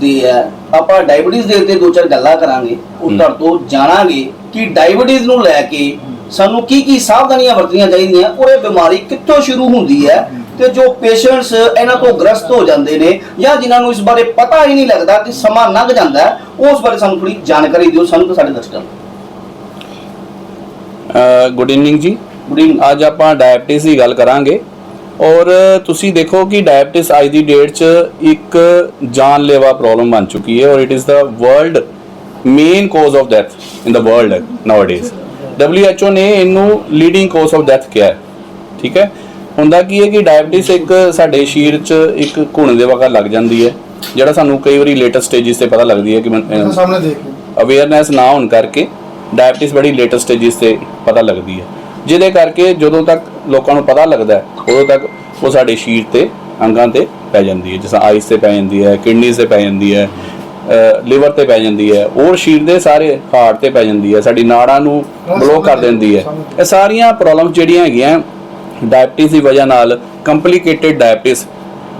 ਦੀ ਹੈ। ਆਪਾਂ ਡਾਇਬੀਟੀਜ਼ ਦੇ ਉੱਤੇ ਦੋ ਚਾਰ ਗੱਲਾਂ ਕਰਾਂਗੇ ਤੁਹਾਡੇ ਤੋਂ ਜਾਣਾਂਗੇ ਕਿ ਡਾਇਬੀਟੀਜ਼ ਨੂੰ ਲੈ ਕੇ ਸਾਨੂੰ ਕੀ ਕੀ ਸਾਵਧਾਨੀਆਂ ਵਰਤਣੀਆਂ ਚਾਹੀਦੀਆਂ ਔਰ ਇਹ ਬਿਮਾਰੀ ਕਿੱਥੋਂ ਸ਼ੁਰੂ ਹੁੰਦੀ ਹੈ ਤੇ ਜੋ ਪੇਸ਼ੈਂਟਸ ਇਹਨਾਂ ਤੋਂ ਗ੍ਰਸਤ ਹੋ ਜਾਂਦੇ ਨੇ ਜਾਂ ਜਿਨ੍ਹਾਂ ਨੂੰ ਇਸ ਬਾਰੇ ਪਤਾ ਹੀ ਨਹੀਂ ਲੱਗਦਾ ਕਿ ਸਮਾਂ ਲੰਘ ਜਾਂਦਾ ਹੈ ਉਸ ਬਾਰੇ ਸਾਨੂੰ ਥੋੜੀ ਜਾਣਕਾਰੀ ਦਿਓ ਸਾਨੂੰ ਤੇ ਸਾਡੇ ਦਰਸ਼ਕਾਂ ਨੂੰ ਗੁੱਡ ਇਵਨਿੰਗ ਜੀ। ਗੁੱਡ ਇਵਨਿੰਗ ਅੱਜ ਆਪਾਂ ਡਾਇਬਟਿਸ ਦੀ ਗੱਲ ਕਰਾਂਗੇ। ਔਰ ਤੁਸੀਂ ਦੇਖੋ ਕਿ ਡਾਇਬਟਿਸ ਅੱਜ ਦੀ ਡੇਟ 'ਚ ਇੱਕ ਜਾਨਲੇਵਾ ਪ੍ਰੋਬਲਮ ਬਣ ਚੁੱਕੀ ਹੈ ਔਰ it is the world main cause of death in the world nowadays WHO ਨੇ ਇਹਨੂੰ ਲੀਡਿੰਗ ਕੋਜ਼ ਆਫ ਡੈਥ ਕਿਹਾ ਠੀਕ ਹੈ? ਹੁੰਦਾ ਕੀ ਹੈ ਕਿ ਡਾਇਬਟਿਸ ਇੱਕ ਸਾਡੇ ਸ਼ਰੀਰ 'ਚ ਇੱਕ ਘੁਣ ਦੇ ਵਕਾ ਲੱਗ ਜਾਂਦੀ ਹੈ ਜਿਹੜਾ ਸਾਨੂੰ ਕਈ ਵਾਰੀ ਲੇਟੈਸਟ ਸਟੇਜਸ ਤੇ ਪਤਾ ਲੱਗਦੀ ਹੈ ਕਿ ਅਵੇਅਰਨੈਸ ਨਾ ਹੋਣ ਕਰਕੇ ਡਾਇਬਟਿਸ ਬੜੀ ਲੇਟੈਸਟ ਸਟੇਜਸ ਤੇ ਪਤਾ ਲੱਗਦੀ ਹੈ। ਜਿਹਦੇ ਕਰਕੇ ਜਦੋਂ ਤੱਕ ਲੋਕਾਂ ਨੂੰ ਪਤਾ ਲੱਗਦਾ ਉਦੋਂ ਤੱਕ ਉਹ ਸਾਡੇ ਸਰੀਰ ਤੇ ਅੰਗਾਂ ਤੇ ਪੈ ਜਾਂਦੀ ਹੈ ਜਿਸ ਆਈਸ ਤੇ ਪੈ ਜਾਂਦੀ ਹੈ, ਕਿਡਨੀਜ਼ ਤੇ ਪੈ ਜਾਂਦੀ ਹੈ ਲਿਵਰ ਤੇ ਪੈ ਜਾਂਦੀ ਹੈ ਔਰ ਸਰੀਰ ਦੇ ਸਾਰੇ ਹਾਰਟ ਤੇ ਪੈ ਜਾਂਦੀ ਹੈ, ਸਾਡੀ ਨਾੜਾਂ ਨੂੰ ਬਲੌਕ ਕਰ ਦਿੰਦੀ ਹੈ। ਇਹ ਸਾਰੀਆਂ ਪ੍ਰੋਬਲਮਸ ਜਿਹੜੀਆਂ ਹੈਗੀਆਂ ਡਾਇਬਟੀਜ਼ ਦੀ ਵਜ੍ਹਾ ਨਾਲ ਕੰਪਲਿਕੇਟਿਡ ਡਾਇਬਟਿਸ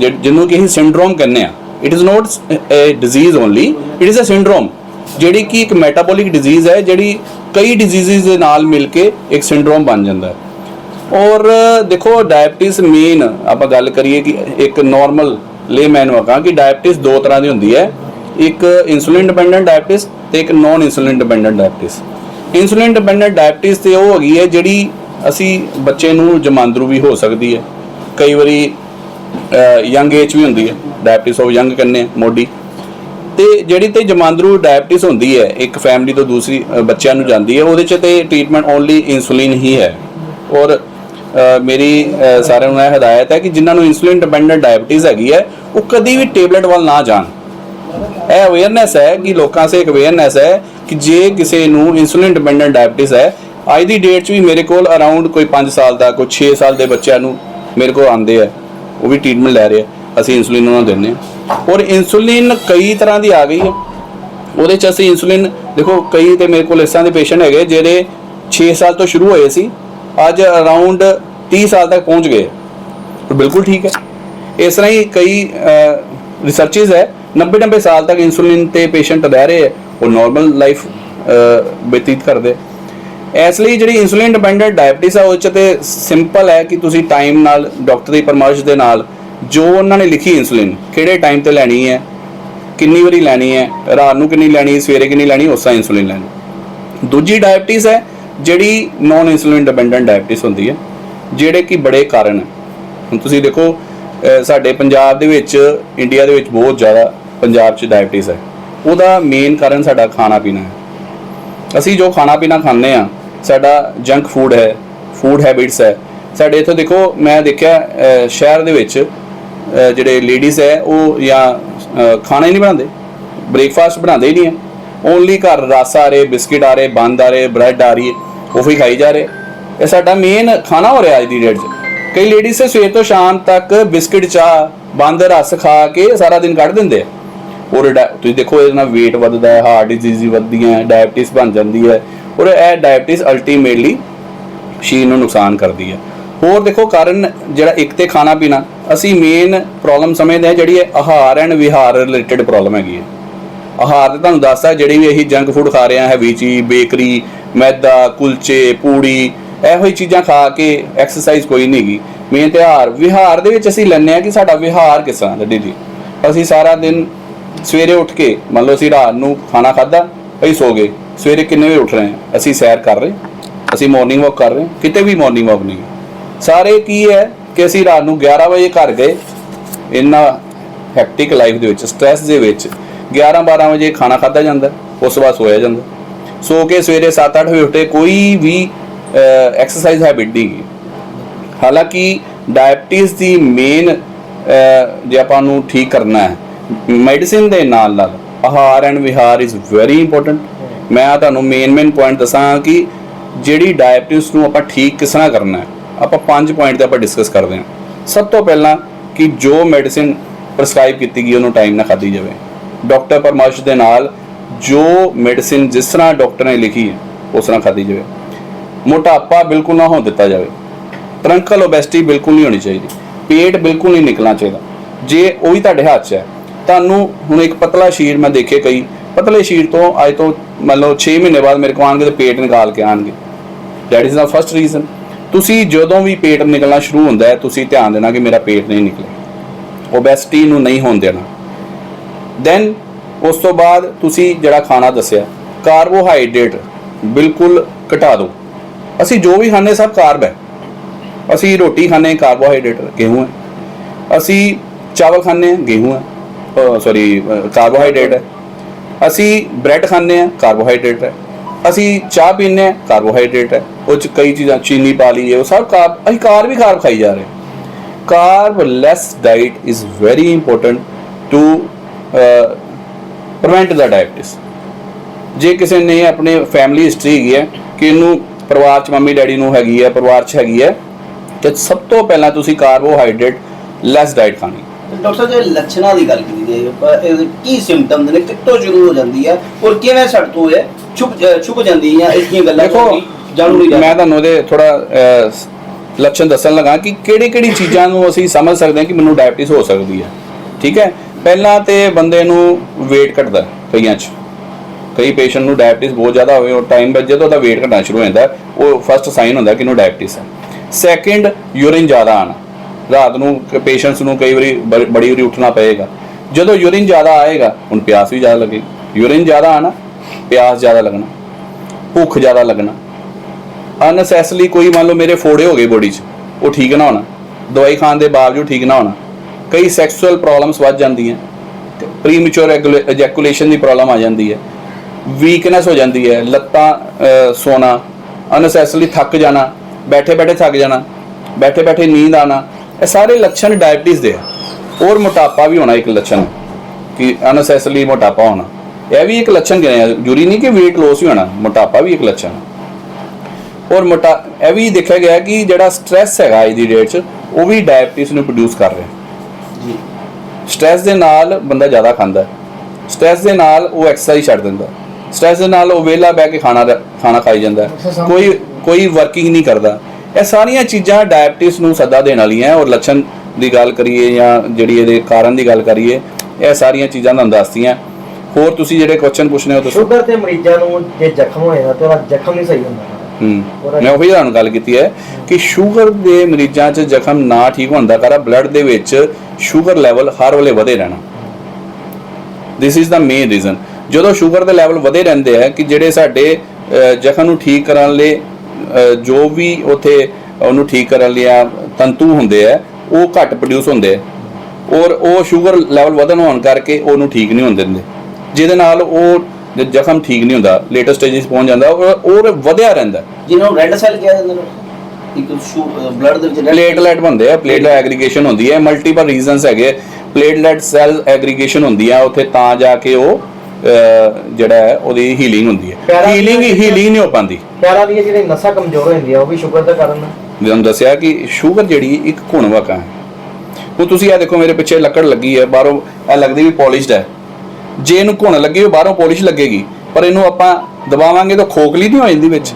ਜਿਹਨੂੰ ਕਿ ਅਸੀਂ ਸਿੰਡਰੋਮ ਕਹਿੰਦੇ ਆ it is not a disease only it is a syndrome ਜਿਹੜੀ ਕਿ ਇੱਕ ਮੈਟਾਬੋਲਿਕ ਡਿਜ਼ੀਜ਼ ਹੈ, ਜਿਹੜੀ ਕਈ ਡਿਜ਼ੀਜ਼ਸ ਦੇ ਨਾਲ ਮਿਲ ਕੇ ਇੱਕ ਸਿੰਡਰੋਮ ਬਣ ਜਾਂਦਾ ਹੈ। ਔਰ ਦੇਖੋ ਡਾਇਬਟੀਜ਼ ਮੇਨ ਆਪਾਂ ਗੱਲ ਕਰੀਏ ਕਿ ਇੱਕ ਨਾਰਮਲ ਲੇਮੈਨ ਵਾਕਾਂ ਕਿ ਡਾਇਬਟੀਜ਼ ਦੋ ਤਰ੍ਹਾਂ ਦੀ ਹੁੰਦੀ ਹੈ। ਇੱਕ ਇਨਸੂਲਿਨ ਡਿਪੈਂਡੈਂਟ ਡਾਇਬਟਿਸ ਤੇ ਇੱਕ non insulin dependent diabetes insulin dependent diabetes ਤੇ ਉਹ ਹੈਗੀ ਹੈ ਜਿਹੜੀ ਅਸੀਂ ਬੱਚੇ ਨੂੰ ਜਮਾਂਦਰੂ ਵੀ ਹੋ ਸਕਦੀ ਹੈ। ਕਈ ਵਾਰੀ ਯੰਗ ਏਜ ਵੀ ਹੁੰਦੀ ਹੈ। ਡਾਇਬਟੀਜ਼ ਆਫ ਯੰਗ ਕਹਿੰਦੇ ਮੋਢੀ। ਤੇ ਜਿਹੜੀ ਤੇ ਜਮਾਂਦਰੂ ਡਾਇਬਟੀਜ਼ ਹੁੰਦੀ ਹੈ, ਇੱਕ ਫੈਮਿਲੀ ਤੋਂ ਦੂਸਰੀ ਬੱਚਿਆਂ ਨੂੰ ਜਾਂਦੀ ਹੈ, ਉਹਦੇ ਚ ਤੇ ਟ੍ਰੀਟਮੈਂਟ ਓਨਲੀ ਇਨਸੂਲਿਨ ਹੀ ਹੈ। ਔਰ ਮੇਰੀ ਸਾਰਿਆਂ ਨੂੰ ਇਹ ਹਦਾਇਤ ਹੈ ਕਿ ਜਿਨ੍ਹਾਂ ਨੂੰ ਇਨਸੂਲਿਨ ਡਿਪੈਂਡੈਂਟ ਡਾਇਬਟਿਸ ਹੈਗੀ ਹੈ, ਉਹ ਕਦੀ ਵੀ ਟੇਬਲੇਟ ਵੱਲ ਨਾ ਜਾਣ। ਇਹ ਅਵੇਅਰਨੈਸ ਹੈ ਕਿ ਲੋਕਾਂ ਸੇ ਇੱਕ ਅਵੇਅਰਨੈਸ ਹੈ ਕਿ ਜੇ ਕਿਸੇ ਨੂੰ ਇਨਸੂਲਿਨ ਡਿਪੈਂਡੈਂਟ ਡਾਇਬਟਿਸ ਹੈ, ਅੱਜ ਦੀ ਡੇਟ 'ਚ ਵੀ ਮੇਰੇ ਕੋਲ ਅਰਾਊਂਡ ਕੋਈ 5 ਸਾਲ ਦਾ, ਕੋਈ 6 ਸਾਲ ਦੇ ਬੱਚਿਆਂ ਨੂੰ ਮੇਰੇ ਕੋਲ ਆਉਂਦੇ ਆ, ਉਹ ਵੀ ਟ੍ਰੀਟਮੈਂਟ ਲੈ ਰਹੇ ਆ, ਅਸੀਂ ਇਨਸੂਲਿਨ ਉਹਨਾਂ ਨੂੰ ਦਿੰਦੇ ਹਾਂ। ਔਰ ਇਨਸੂਲਿਨ ਕਈ ਤਰ੍ਹਾਂ ਦੀ ਆ ਗਈ ਹੈ। ਉਹਦੇ 'ਚ ਅਸੀਂ ਇਨਸੂਲਿਨ ਦੇਖੋ ਕਈ ਤੇ ਮੇਰੇ ਕੋਲ ਇਸ ਤਰ੍ਹਾਂ ਦੇ ਪੇਸ਼ੈਂਟ ਹੈਗੇ ਜਿਹੜੇ 6 ਸਾਲ ਤੋਂ ਸ਼ੁਰੂ ਹੋਏ ਸੀ ਅੱਜ ਅਰਾਊਂਡ 30 ਸਾਲ ਤੱਕ ਪਹੁੰਚ ਗਏ। ਉਹ ਬਿਲਕੁਲ ਠੀਕ ਹੈ। ਇਸ ਤਰ੍ਹਾਂ ਹੀ ਕਈ ਰਿਸਰਚਸ ਹੈ 90 90 ਸਾਲ ਤੱਕ ਇਨਸੂਲਿਨ ਤੇ ਪੇਸ਼ੈਂਟ ਰਹਿ ਰਹੇ ਹੈ, ਉਹ ਨਾਰਮਲ ਲਾਈਫ ਬਤੀਤ ਕਰਦੇ। ਇਸ ਲਈ ਜਿਹੜੀ ਇਨਸੂਲਿਨ ਡਿਪੈਂਡੈਂਟ ਡਾਇਬਟਿਸ ਆ ਉਹ ਚ ਤੇ ਸਿੰਪਲ ਹੈ ਕਿ ਤੁਸੀਂ ਟਾਈਮ ਨਾਲ ਡਾਕਟਰ ਦੀ ਪਰਾਮਰਸ਼ ਦੇ ਨਾਲ, ਜੋ ਉਹਨਾਂ ਨੇ ਲਿਖੀ ਇਨਸੂਲਿਨ ਕਿਹੜੇ ਟਾਈਮ ਤੇ ਲੈਣੀ ਹੈ, ਕਿੰਨੀ ਵਾਰੀ ਲੈਣੀ ਹੈ, ਰਾਤ ਨੂੰ ਕਿੰਨੀ ਲੈਣੀ, ਸਵੇਰੇ ਕਿੰਨੀ ਲੈਣੀ, ਉਸਾਂ ਇਨਸੂਲਿਨ ਲੈਣੀ। ਦੂਜੀ ਡਾਇਬਟਿਸ ਹੈ ਜਿਹੜੀ ਨਾਨ ਇਨਸੂਲਿਨ ਡਿਪੈਂਡੈਂਟ ਡਾਇਬਟਿਸ ਹੁੰਦੀ ਹੈ, ਜਿਹੜੇ ਕਿ ਬੜੇ ਕਾਰਨ ਹੈ। ਹੁਣ ਤੁਸੀਂ ਦੇਖੋ ਸਾਡੇ ਪੰਜਾਬ ਦੇ ਵਿੱਚ ਇੰਡੀਆ ਦੇ ਵਿੱਚ ਬਹੁਤ ਜ਼ਿਆਦਾ ਪੰਜਾਬ 'ਚ ਡਾਇਬਟਿਸ ਹੈ। ਉਹਦਾ ਮੇਨ ਕਾਰਨ ਸਾਡਾ ਖਾਣਾ ਪੀਣਾ ਹੈ। ਅਸੀਂ ਜੋ ਖਾਣਾ ਪੀਣਾ ਖਾਂਦੇ ਆ ਸਾਡਾ ਜੰਕ ਫੂਡ ਹੈ ਫੂਡ ਹੈਬਿਟਸ ਹੈ। ਸਾਡੇ ਇੱਥੋਂ ਦੇਖੋ, ਮੈਂ ਦੇਖਿਆ ਸ਼ਹਿਰ ਦੇ ਵਿੱਚ ਜਿਹੜੇ ਲੇਡੀਜ਼ ਹੈ, ਉਹ ਜਾਂ ਖਾਣਾ ਹੀ ਨਹੀਂ ਬਣਾਉਂਦੇ। ਬ੍ਰੇਕਫਾਸਟ ਬਣਾਉਂਦੇ ਹੀ ਨਹੀਂ ਹੈ। ਓਨਲੀ ਘਰ ਰਸ ਆ ਰਹੇ ਬਿਸਕਿਟ ਆ ਰਹੇ, ਬੰਦ ਆ ਰਹੇ ਬ੍ਰੈਡ ਆ ਰਹੀ ਹੈ। ਉਹ ਹੀ ਖਾਈ ਜਾ ਰਹੇ। ਇਹ ਸਾਡਾ ਮੇਨ ਖਾਣਾ ਹੋ ਰਿਹਾ ਅੱਜ ਦੀ ਡੇਟ 'ਚ। ਕਈ ਲੇਡੀਜ਼ ਸਵੇਰ ਤੋਂ ਸ਼ਾਮ ਤੱਕ ਬਿਸਕਿਟ, ਚਾਹ, ਬੰਦ ਰਸ ਖਾ ਕੇ ਸਾਰਾ ਦਿਨ ਕੱਢ ਦਿੰਦੇ ਆ। ਔਰ ਡਾ- ਤੁਸੀਂ ਦੇਖੋ, ਇਹਦੇ ਨਾਲ weight ਵੱਧਦਾ ਹੈ ਹਾਰਟ ਡਿਜ਼ੀਜ਼ ਵੱਧਦੀਆਂ ਡਾਇਬਟੀਜ਼ ਬਣ ਜਾਂਦੀ ਹੈ। ਔਰ ਇਹ ਡਾਇਬਟੀਜ਼ ਅਲਟੀਮੇਟਲੀ ਸਰੀਰ ਨੂੰ ਨੁਕਸਾਨ ਕਰਦੀ ਹੈ। ਹੋਰ ਦੇਖੋ, ਕਾਰਨ ਜਿਹੜਾ ਇੱਕ ਤੇ ਖਾਣਾ ਪੀਣਾ, ਅਸੀਂ ਮੇਨ ਪ੍ਰੋਬਲਮ ਸਮਝਦੇ ਹਾਂ ਜਿਹੜੀ ਇਹ ਆਹਾਰ ਐਂਡ ਵਿਹਾਰ ਰਿਲੇਟਡ ਪ੍ਰੋਬਲਮ ਹੈਗੀ ਹੈ। ਆਹਾਰ ਤੇ ਤੁਹਾਨੂੰ ਦੱਸਦਾ, ਜਿਹੜੀ ਵੀ ਅਸੀਂ ਜੰਕ ਫੂਡ ਖਾ ਰਹੇ ਹਾਂ ਹੈਵੀ ਚੀਜ਼, ਬੇਕਰੀ, ਮੈਦਾ, ਕੁਲਚੇ, ਪੂੜੀ, ਇਹੋ ਹੀ ਚੀਜ਼ਾਂ ਖਾ ਕੇ ਐਕਸਰਸਾਈਜ਼ ਕੋਈ ਨਹੀਂ ਹੈਗੀ ਮੇਨ ਤੇ ਆਹਾਰ, ਵਿਹਾਰ ਦੇ ਵਿੱਚ ਅਸੀਂ ਲੈਂਦੇ ਹਾਂ ਕਿ ਸਾਡਾ ਵਿਹਾਰ ਕਿਸ ਤਰ੍ਹਾਂ ਦਾ ਜੀ? ਅਸੀਂ ਸਾਰਾ ਦਿਨ ਸਵੇਰੇ ਉੱਠ ਕੇ, ਮੰਨ ਲਓ ਅਸੀਂ ਰਾਤ ਨੂੰ ਖਾਣਾ ਖਾਦਾ ਅਸੀਂ ਸੋ ਗਏ। ਸਵੇਰੇ ਕਿੰਨੇ ਵਜੇ ਉੱਠ ਰਹੇ ਹਾਂ ਅਸੀਂ ਸੈਰ ਕਰ ਰਹੇ, ਅਸੀਂ ਮਾਰਨਿੰਗ ਵਾਕ ਕਰ ਰਹੇ ਕਿਤੇ ਵੀ ਮਾਰਨਿੰਗ ਵਾਕ ਨਹੀਂ ਸਾਰੇ ਕੀ ਹੈ ਕਿ ਅਸੀਂ ਰਾਤ ਨੂੰ 11 ਵਜੇ ਘਰ ਗਏ, ਇੰਨਾ ਹੈਕਟਿਕ ਲਾਈਫ ਦੇ ਵਿੱਚ ਸਟ੍ਰੈਸ ਦੇ ਵਿੱਚ 11 12 ਵਜੇ ਖਾਣਾ ਖਾਦਾ ਜਾਂਦਾ, ਉਸ ਤੋਂ ਬਾਅਦ ਸੋਇਆ ਜਾਂਦਾ। ਸੋ ਕੇ ਸਵੇਰੇ 7 8 ਵਜੇ ਉੱਠੇ, ਕੋਈ ਵੀ ਐਕਸਰਸਾਈਜ਼ ਹੈਬਿਟ ਨਹੀਂ ਗੀ ਹਾਲਾਂਕਿ ਡਾਇਬਟੀਜ਼ ਦੀ ਮੇਨ ਜੇ ਆਪਾਂ ਨੂੰ ਠੀਕ ਕਰਨਾ ਹੈ ਮੈਡੀਸਿਨ ਦੇ ਨਾਲ ਨਾਲ ਆਹਾਰ ਐਂਡ ਵਿਹਾਰ ਇਜ਼ ਵੈਰੀ ਇੰਪੋਰਟੈਂਟ ਮੈਂ ਤੁਹਾਨੂੰ ਮੇਨ ਮੇਨ ਪੁਆਇੰਟ ਦੱਸਾਂ ਕਿ ਜਿਹੜੀ ਡਾਇਬਟੀਜ਼ ਨੂੰ ਆਪਾਂ ਠੀਕ ਕਿਸ ਤਰ੍ਹਾਂ ਕਰਨਾ ਹੈ, ਆਪਾਂ ਪੰਜ ਪੁਆਇੰਟ ਤੇ ਆਪਾਂ ਡਿਸਕਸ ਕਰਦੇ ਹਾਂ। ਸਭ ਤੋਂ ਪਹਿਲਾਂ ਕਿ ਜੋ ਮੈਡੀਸਿਨ ਪ੍ਰਸਕ੍ਰਾਈਬ ਕੀਤੀ ਗਈ, ਉਹਨੂੰ ਟਾਈਮ ਨਾਲ ਖਾਧੀ ਜਾਵੇ। ਡਾਕਟਰ ਪਰਮਰਸ਼ ਦੇ ਨਾਲ ਜੋ ਮੈਡੀਸਿਨ ਜਿਸ ਤਰ੍ਹਾਂ ਡਾਕਟਰ ਨੇ ਲਿਖੀ ਹੈ, ਉਸ ਤਰ੍ਹਾਂ ਖਾਧੀ ਜਾਵੇ। ਮੋਟਾਪਾ ਬਿਲਕੁਲ ਨਾ ਹੋਣ ਦਿੱਤਾ ਜਾਵੇ। ਟਰੰਕਲ ਓਬੈਸਿਟੀ ਬਿਲਕੁਲ ਨਹੀਂ ਹੋਣੀ ਚਾਹੀਦੀ। ਪੇਟ ਬਿਲਕੁਲ ਨਹੀਂ ਨਿਕਲਣਾ ਚਾਹੀਦਾ। ਜੇ ਉਹੀ ਤੁਹਾਡੇ ਹੱਥ 'ਚ ਹੈ, ਤੁਹਾਨੂੰ ਹੁਣ ਇੱਕ ਪਤਲਾ ਸ਼ੀਰ ਮੈਂ ਦੇਖੇ ਕਈ, ਪਤਲੇ ਸ਼ੀਰ ਤੋਂ ਅੱਜ ਤੋਂ ਮੰਨ ਲਓ 6 ਮਹੀਨੇ ਬਾਅਦ ਮੇਰੇ ਕੋਲ ਆਣਗੇ ਤੇ ਪੇਟ ਨਿਕਾਲ ਕੇ ਆਣਗੇ that is the first reason ਤੁਸੀਂ ਜਦੋਂ ਵੀ ਪੇਟ ਨਿਕਲਣਾ ਸ਼ੁਰੂ ਹੁੰਦਾ ਹੈ, ਤੁਸੀਂ ਧਿਆਨ ਦੇਣਾ ਕਿ ਮੇਰਾ ਪੇਟ ਨਹੀਂ ਨਿਕਲੇ ਓਬੈਸਿਟੀ ਨੂੰ ਨਹੀਂ ਹੋਣ ਦੇਣਾ। ਦੈਨ ਉਸ ਤੋਂ ਬਾਅਦ ਤੁਸੀਂ ਜਿਹੜਾ ਖਾਣਾ ਦੱਸਿਆ ਕਾਰਬੋਹਾਈਡਰੇਟ ਬਿਲਕੁਲ ਘਟਾ ਦਿਓ। ਅਸੀਂ ਜੋ ਵੀ ਖਾਂਦੇ ਸਭ ਕਾਰਬ ਹੈ। ਅਸੀਂ ਰੋਟੀ ਖਾਂਦੇ ਕਾਰਬੋਹਾਈਡਰੇਟ ਗੇਹੂੰ ਹੈ। ਅਸੀਂ ਚਾਵਲ ਖਾਂਦੇ ਹਾਂ, ਗੇਹੂੰ ਹੈ। ਸੌਰੀ ਕਾਰਬੋਹਾਈਡਰੇਟ ਹੈ। ਅਸੀਂ ਬ੍ਰੈਡ ਖਾਂਦੇ ਹਾਂ ਕਾਰਬੋਹਾਈਡਰੇਟ ਹੈ। ਅਸੀਂ ਚਾਹ ਪੀਂਦੇ ਹਾਂ ਕਾਰਬੋਹਾਈਡਰੇਟ ਹੈ। ਉਹ ਚ ਕਈ ਚੀਜ਼ਾਂ, ਚੀਨੀ ਪਾ ਲਈ ਉਹ ਸਭ ਕਾਰਬ ਅਸੀਂ ਕਾਰ ਵੀ ਕਾਰਬ ਖਾਈ ਜਾ ਰਹੇ ਹਾਂ। carb less diet is very important prevent the diabetes ਜੇ ਕਿਸੇ ਨੇ ਆਪਣੇ ਫੈਮਿਲੀ ਹਿਸਟਰੀ ਹੈਗੀ ਹੈ ਕਿ ਇਹਨੂੰ ਪਰਿਵਾਰ ਚ ਮੰਮੀ ਡੈਡੀ ਨੂੰ ਹੈਗੀ ਹੈ ਪਰਿਵਾਰ ਚ ਹੈਗੀ ਹੈ ਤੇ ਸਭ ਤੋਂ ਪਹਿਲਾਂ ਤੁਸੀਂ ਕਾਰਬੋਹਾਈਡਰੇਟ ਲੈਸ ਡਾਈਟ ਖਾਣੀ। ਡਾਕਟਰ ਜੇ ਲੱਛਣਾਂ ਦੀ ਗੱਲ ਕੀਤੀ ਇਹਦੇ ਕੀ ਸਿੰਪਟਮਸ ਨੇ ਕਿੱਥੋਂ ਸ਼ੁਰੂ ਹੋ ਜਾਂਦੀ ਹੈ ਔਰ ਕਿਵੇਂ ਛੱਡ ਤੋਂ ਹੈ ਛੁਪ ਛੁਪ ਜਾਂਦੀ ਹੈ ਇਸ ਦੀਆਂ ਗੱਲਾਂ ਦੇਖੋ ਜਾਣੂ ਮੈਂ ਤੁਹਾਨੂੰ ਉਹਦੇ ਥੋੜਾ ਲੱਛਣ ਦੱਸਣ ਲੱਗਾ ਕਿ ਕਿਹੜੀ ਕਿਹੜੀ ਚੀਜ਼ਾਂ ਨੂੰ ਅਸੀਂ ਸਮਝ ਸਕਦੇ ਹਾਂ ਕਿ ਮੈਨੂੰ ਡਾਇਬਟੀਸ ਹੋ ਸਕਦੀ ਹੈ। ਠੀਕ ਹੈ? ਪਹਿਲਾਂ ਤੇ ਬੰਦੇ ਨੂੰ weight ਘਟਦਾ ਕਈਆਂ 'ਚ। ਕਈ ਪੇਸ਼ੈਂਟ ਨੂੰ ਡਾਇਬਟੀਜ਼ ਬਹੁਤ ਜ਼ਿਆਦਾ ਹੋਵੇ, ਉਹ ਟਾਈਮ ਬਾਅਦ ਜਦੋਂ ਉਹਦਾ weight ਘਟਣਾ ਸ਼ੁਰੂ ਹੋ ਜਾਂਦਾ। ਉਹ ਫਸਟ ਸਾਈਨ ਹੁੰਦਾ ਕਿ ਇਹਨੂੰ ਡਾਇਬਟੀਜ਼ ਹੈ ਸੈਕਿੰਡ ਯੂਰਿਨ ਜ਼ਿਆਦਾ ਆਣਾ ਰਾਤ ਨੂੰ ਪੇਸ਼ੈਂਟਸ ਨੂੰ ਕਈ ਵਾਰੀ ਬ- ਬੜੀ ਵਾਰੀ ਉੱਠਣਾ ਪਏਗਾ। ਜਦੋਂ ਯੂਰਿਨ ਜ਼ਿਆਦਾ ਆਏਗਾ, ਹੁਣ ਪਿਆਸ ਵੀ ਜ਼ਿਆਦਾ ਲੱਗੇਗੀ। ਯੂਰਿਨ ਜ਼ਿਆਦਾ ਆਣਾ ਪਿਆਸ ਜ਼ਿਆਦਾ ਲੱਗਣਾ, ਭੁੱਖ ਜ਼ਿਆਦਾ ਲੱਗਣਾ। ਅਨਸੈਸਲੀ ਕੋਈ ਮੰਨ ਲਓ ਮੇਰੇ ਫੋੜੇ ਹੋ ਗਏ ਬੋਡੀ 'ਚ, ਉਹ ਠੀਕ ਨਾ ਹੋਣਾ। ਦਵਾਈ ਖਾਣ ਦੇ ਬਾਵਜੂਦ ਠੀਕ ਨਾ ਹੋਣਾ। ਕਈ ਸੈਕਸੁਅਲ ਪ੍ਰੋਬਲਮਸ ਵੱਧ ਜਾਂਦੀਆਂ ਪ੍ਰੀਮੈਚੁਰ ਐਜੈਕੂਲੇਸ਼ਨ ਦੀ ਪ੍ਰੋਬਲਮ ਆ ਜਾਂਦੀ ਹੈ ਵੀਕਨੈਸ ਹੋ ਜਾਂਦੀ ਹੈ, ਲੱਤਾਂ ਸੋਣਾ ਅਨਸੈਸਲੀ ਥੱਕ ਜਾਣਾ ਬੈਠੇ ਬੈਠੇ ਥੱਕ ਜਾਣਾ ਬੈਠੇ ਬੈਠੇ ਨੀਂਦ ਆਣਾ ਇਹ ਸਾਰੇ ਲੱਛਣ ਡਾਇਬਟੀਜ਼ ਦੇ ਆ। ਔਰ ਮੋਟਾਪਾ ਵੀ ਹੋਣਾ ਇੱਕ ਲੱਛਣ, ਕਿ ਅਨਸੈਸਲੀ ਮੋਟਾਪਾ ਹੋਣਾ। ਇਹ ਵੀ ਇੱਕ ਲੱਛਣ ਗਿਣਿਆ, ਜ਼ਰੂਰੀ ਨਹੀਂ ਕਿ weight loss ਹੀ ਹੋਣਾ, ਮੋਟਾਪਾ ਵੀ ਇੱਕ ਲੱਛਣ। ਔਰ ਮੋਟਾ ਇਹ ਵੀ ਦੇਖਿਆ ਗਿਆ ਕਿ ਜਿਹੜਾ ਸਟ੍ਰੈਸ ਹੈਗਾ ਅੱਜ ਦੀ ਡੇਟ 'ਚ, ਉਹ ਵੀ ਡਾਇਬਟੀਜ਼ ਨੂੰ ਪ੍ਰੋਡਿਊਸ ਕਰ ਰਿਹਾ। ਜੀ। ਸਟ੍ਰੈਸ ਦੇ ਨਾਲ ਬੰਦਾ ਜ਼ਿਆਦਾ ਖਾਂਦਾ ਸਟ੍ਰੈਸ ਦੇ ਨਾਲ ਉਹ ਐਕਸਰਸਾਈਜ਼ ਛੱਡ ਦਿੰਦਾ ਸਟ੍ਰੈਸ ਦੇ ਨਾਲ ਉਹ ਵਿਹਲਾ ਬਹਿ ਕੇ ਖਾਣਾ ਖਾਣਾ ਖਾਈ ਜਾਂਦਾ ਹੈ। ਕੋਈ ਕੋਈ ਵਰਕਿੰਗ ਨਹੀਂ ਕਰਦਾ। ਇਹ ਸਾਰੀਆਂ ਚੀਜ਼ਾਂ ਡਾਇਬਟੀਜ਼ ਨੂੰ ਸੱਦਾ ਦੇਣ ਵਾਲੀਆਂ ਹੈ ਔਰ ਲੱਛਣ ਦੀ ਗੱਲ ਕਰੀਏ ਜਾਂ ਜਿਹੜੀ ਇਹਦੇ ਕਾਰਨ ਦੀ ਗੱਲ ਕਰੀਏ ਇਹ ਸਾਰੀਆਂ ਚੀਜ਼ਾਂ ਤੁਹਾਨੂੰ ਦੱਸਤੀਆਂ ਹੋਰ ਤੁਸੀਂ ਜਿਹੜੇ ਕੁਐਸਚਨ ਪੁੱਛਣੇ ਹੋ ਦੱਸੋ। ਸ਼ੂਗਰ ਤੇ ਮਰੀਜ਼ਾਂ ਨੂੰ ਜੇ ਜ਼ਖਮ ਨਾ ਤੇ ਉਹਦਾ ਜ਼ਖਮ ਨਹੀਂ ਸਹੀ ਹੁੰਦਾ। ਹੂੰ ਮੈਂ ਉਹੀ ਤੁਹਾਨੂੰ ਗੱਲ ਕੀਤੀ ਹੈ ਕਿ ਸ਼ੂਗਰ ਦੇ ਮਰੀਜ਼ਾਂ 'ਚ ਜ਼ਖਮ ਨਾ ਠੀਕ ਹੁੰਦਾ ਕਰਾ ਬਲੱਡ ਦੇ ਵਿੱਚ ਸ਼ੂਗਰ ਲੈਵਲ ਹਰ ਵੇਲੇ ਵਧੇ ਰਹਿਣਾ। This is the main reason ਜਦੋਂ ਸ਼ੂਗਰ ਦੇ ਲੈਵਲ ਵਧੇ ਰਹਿੰਦੇ ਆ ਕਿ ਜਿਹੜੇ ਸਾਡੇ ਜ਼ਖਮ ਨੂੰ ਠੀਕ ਕਰਨ ਲਈ ਜੋ ਵੀ ਉਥੇ ਉਹਨੂੰ ਠੀਕ ਕਰਨ ਲਈ ਆ, ਤੰਤੂ ਹੁੰਦੇ ਆ, ਉਹ ਘੱਟ ਪ੍ਰੋਡਿਊਸ ਹੁੰਦੇ ਆ। ਔਰ ਉਹ ਸ਼ੂਗਰ ਲੈਵਲ ਵਧਣ ਹੋਣ ਕਰਕੇ ਉਹਨੂੰ ਠੀਕ ਨਹੀਂ ਹੁੰਦੇ ਦਿੰਦੇ। ਜਿਹਦੇ ਨਾਲ ਉਹ ਜ- ਜ਼ਖਮ ਠੀਕ ਨਹੀਂ ਹੁੰਦਾ ਲੇਟਰ ਸਟੇਜਸ ਪਹੁੰਚ ਜਾਂਦਾ ਔਰ ਔਰ ਵਧਿਆ ਰਹਿੰਦਾ। ਜਿਹਨਾਂ ਨੂੰ ਰੈੱਡ ਸੈੱਲ ਕਿਹਾ ਜਾਂਦਾ ਨੇ ਇੱਕ ਸ਼ੂ ਬਲੱਡ ਦੇ ਵਿੱਚ red ਪਲੇਟਲੈਟ ਬਣਦੇ ਆ ਪਲੇਟਲੈਟ ਐਗਰੀਗੇਸ਼ਨ ਹੁੰਦੀ ਹੈ ਮਲਟੀਪਲ ਰੀਜ਼ਨਸ ਹੈਗੇ। ਪਲੇਟਲੈਟ ਸੈਲ ਐਗਰੀਗੇਸ਼ਨ ਹੁੰਦੀ ਆ ਉੱਥੇ ਤਾਂ ਜਾ ਕੇ ਉਹ ਅਹ, ਜਿਹੜਾ ਹੈ ਉਹਦੀ ਹੀਲਿੰਗ ਹੁੰਦੀ ਹੈ। ਪੈਰਾਂ ਹੀਲਿੰਗ ਦੀਆਂ ਹੀਲਿੰਗ ਨਹੀਂ ਹੋ ਪਾਉਂਦੀ। ਪੈਰਾਂ ਦੀਆਂ ਜਿਹੜੀ ਨਸਾਂ ਕਮਜ਼ੋਰ ਹੋ ਜਾਂਦੀਆਂ ਉਹ ਵੀ ਸ਼ੂਗਰ ਦਾ ਕਾਰਨ ਹੈ ਤੁਹਾਨੂੰ ਦੱਸਿਆ ਕਿ ਸ਼ੂਗਰ ਜਿਹੜੀ ਇੱਕ ਘੁਣਵਕਾ ਹੈ ਉਹ ਤੁਸੀਂ ਇਹ ਦੇਖੋ ਮੇਰੇ ਪਿੱਛੇ ਲੱਕੜ ਲੱਗੀ ਹੈ ਬਾਹਰੋਂ ਇਹ ਲੱਗਦੀ ਵੀ ਪੋਲਿਸ਼ਡ ਹੈ। ਜੇ ਇਹਨੂੰ ਘੁਣ ਲੱਗੀ ਉਹ ਬਾਹਰੋਂ ਪੋਲਿਸ਼ ਲੱਗੇਗੀ, ਪਰ ਇਹਨੂੰ ਆਪਾਂ ਦਬਾਵਾਂਗੇ ਤਾਂ ਖੋਖਲੀ ਨਹੀਂ ਹੋ ਜਾਂਦੀ ਵਿੱਚ।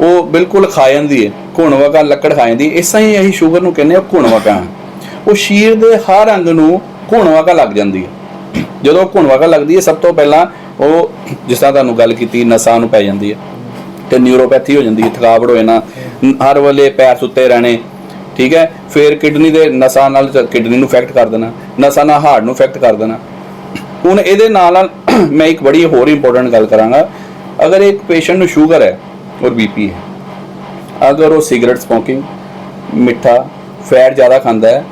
ਉਹ ਬਿਲਕੁਲ ਖਾ ਜਾਂਦੀ ਹੈ ਘੁਣਵਕਾ ਲੱਕੜ ਖਾ ਜਾਂਦੀ ਹੈ ਇਸਾਂ ਹੀ ਅਸੀਂ ਸ਼ੂਗਰ ਨੂੰ ਕਹਿੰਦੇ ਆ ਘੁਣਵਕਾ ਉਹ ਸ਼ੀਰ ਦੇ ਹਰ ਅੰਗ ਨੂੰ ਘੁਣਵਕਾ ਲੱਗ ਜਾਂਦੀ ਹੈ ਜਦੋਂ ਘੁਣਵਕਾ ਲੱਗਦੀ ਹੈ ਸਭ ਤੋਂ ਪਹਿਲਾਂ ਉਹ, ਜਿਸ ਤਰ੍ਹਾਂ ਤੁਹਾਨੂੰ ਗੱਲ ਕੀਤੀ, ਨਸਾਂ ਨੂੰ ਪੈ ਜਾਂਦੀ ਹੈ ਤੇ ਨਿਊਰੋਪੈਥੀ ਹੋ ਜਾਂਦੀ ਹੈ ਥਕਾਵਟ ਹੋ ਜਾਣਾ, ਹਰ ਵੇਲੇ ਪੈਰ ਸੁੱਤੇ ਰਹਿਣੇ, ਠੀਕ ਹੈ? ਫਿਰ ਕਿਡਨੀ ਦੇ ਨਸਾਂ ਨਾਲ ਕਿਡਨੀ ਨੂੰ ਇਫੈਕਟ ਕਰ ਦੇਣਾ, ਨਸਾਂ ਨਾਲ ਹਾਰਟ ਨੂੰ ਇਫੈਕਟ ਕਰ ਦੇਣਾ। ਹੁਣ ਇਹਦੇ ਨਾਲ ਨਾਲ ਮੈਂ ਇੱਕ ਬੜੀ ਹੋਰ ਇੰਪੋਰਟੈਂਟ ਗੱਲ ਕਰਾਂਗਾ। ਅਗਰ ਇੱਕ ਪੇਸ਼ੈਂਟ ਨੂੰ ਸ਼ੂਗਰ ਹੈ, ਔਰ ਬੀਪੀ ਹੈ, ਅਗਰ ਉਹ ਸਿਗਰਟ ਸਮੋਕਿੰਗ ਮਿੱਠਾ ਫੈਟ ਜ਼ਿਆਦਾ ਖਾਂਦਾ ਹੈ,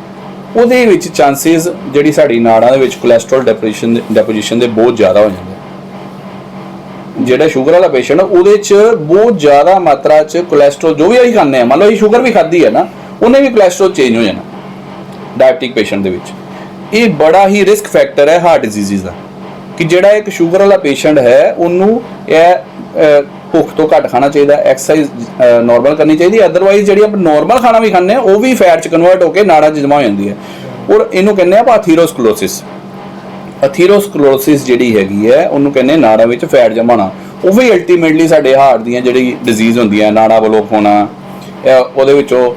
ਉਹਦੇ ਵਿੱਚ ਚਾਂਸਸ ਜਿਹੜੀ ਸਾਡੀ ਨਾੜਾਂ ਦੇ ਵਿੱਚ ਕੋਲੇਸਟ੍ਰੋਲ ਡੈਪੋਜੀਸ਼ਨ ਡੈਪੋਜੀਸ਼ਨ ਦੇ ਬਹੁਤ ਜ਼ਿਆਦਾ ਹੋ ਜਾਂਦੇ ਜਿਹੜਾ ਸ਼ੂਗਰ ਵਾਲਾ ਪੇਸ਼ੈਂਟ ਉਹਦੇ ਚ ਬਹੁਤ ਜ਼ਿਆਦਾ ਮਾਤਰਾ ਚ ਕੋਲੇਸਟ੍ਰੋਲ ਜੋ ਵੀ ਅਸੀਂ ਖਾਂਦੇ ਆ, ਮੰਨ ਲਓ ਅਸੀਂ ਸ਼ੂਗਰ ਵੀ ਖਾਧੀ ਹੈ ਨਾ, ਉਹਨੇ ਵੀ ਕੋਲੇਸਟ੍ਰੋਲ ਚੇਂਜ ਹੋ ਜਾਣਾ। ਡਾਇਬਟਿਕ ਪੇਸ਼ੈਂਟ ਦੇ ਵਿੱਚ। ਇਹ ਬੜਾ ਹੀ ਰਿਸਕ ਫੈਕਟਰ ਹੈ ਹਾਰਟ ਡਿਜੀਜ਼ ਦਾ, ਕਿ ਜਿਹੜਾ ਇੱਕ ਸ਼ੂਗਰ ਵਾਲਾ ਪੇਸ਼ੈਂਟ ਹੈ, ਉਹਨੂੰ ਇਹ ਭੁੱਖ ਤੋਂ ਘੱਟ ਖਾਣਾ ਚਾਹੀਦਾ ਐਕਸਰਸਾਈਜ਼ ਨਾਰਮਲ ਕਰਨੀ ਚਾਹੀਦੀ ਅਦਰਵਾਈਜ਼ ਜਿਹੜੀ ਆਪਾਂ ਨਾਰਮਲ ਖਾਣਾ ਵੀ ਖਾਂਦੇ ਆ ਉਹ ਵੀ ਫੈਟ ਚ ਕਨਵਰਟ ਹੋ ਕੇ ਨਾੜਾਂ 'ਚ ਜਮਾ ਹੋ ਜਾਂਦੀ ਹੈ। ਔਰ ਇਹਨੂੰ ਕਹਿੰਦੇ ਆ ਆਪਾਂ ਅਥੀਰੋਸਕਲੋਸਿਸ ਅਥੀਰੋਸਕਲੋਸਿਸ ਜਿਹੜੀ ਹੈਗੀ ਹੈ, ਉਹਨੂੰ ਕਹਿੰਦੇ ਨਾੜਾਂ ਵਿੱਚ ਫੈਟ ਜਮਾਣਾ ਉਹ ਵੀ ਅਲਟੀਮੇਟਲੀ ਸਾਡੇ ਹਾਰਟ ਦੀਆਂ ਜਿਹੜੀ ਡਿਜ਼ੀਜ਼ ਹੁੰਦੀਆਂ, ਨਾੜਾਂ ਬਲੋਕ ਹੋਣਾ ਉਹਦੇ ਵਿੱਚੋਂ